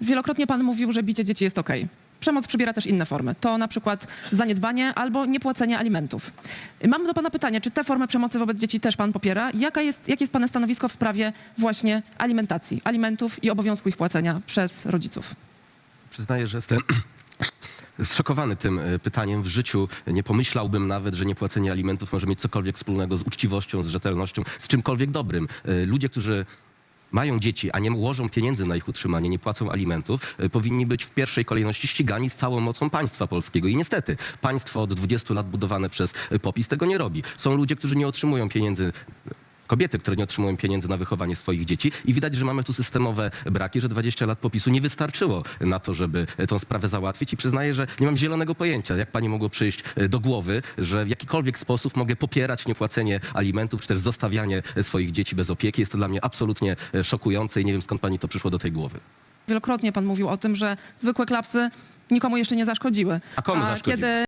Wielokrotnie pan mówił, że bicie dzieci jest okej. Przemoc przybiera też inne formy. To na przykład zaniedbanie albo niepłacenie alimentów. Mam do pana pytanie, czy te formy przemocy wobec dzieci też pan popiera? Jaka jest, jakie jest pana stanowisko w sprawie właśnie alimentacji, alimentów i obowiązku ich płacenia przez rodziców? Przyznaję, że jestem zszokowany tym e, pytaniem. W życiu nie pomyślałbym nawet, że niepłacenie alimentów może mieć cokolwiek wspólnego z uczciwością, z rzetelnością, z czymkolwiek dobrym. E, Ludzie, którzy mają dzieci, a nie ułożą pieniędzy na ich utrzymanie, nie płacą alimentów, e, powinni być w pierwszej kolejności ścigani z całą mocą państwa polskiego. I niestety, państwo od 20 lat budowane przez e, POPIS tego nie robi. Są ludzie, którzy nie otrzymują pieniędzy kobiety, które nie otrzymują pieniędzy na wychowanie swoich dzieci i widać, że mamy tu systemowe braki, że 20 lat popisu nie wystarczyło na to, żeby tą sprawę załatwić i przyznaję, że nie mam zielonego pojęcia, jak pani mogło przyjść e, do głowy, że w jakikolwiek sposób mogę popierać niepłacenie alimentów czy też zostawianie e, swoich dzieci bez opieki. Jest to dla mnie absolutnie e, szokujące i nie wiem skąd pani to przyszło do tej głowy. Wielokrotnie pan mówił o tym, że zwykłe klapsy nikomu jeszcze nie zaszkodziły. A komu zaszkodziły? kiedy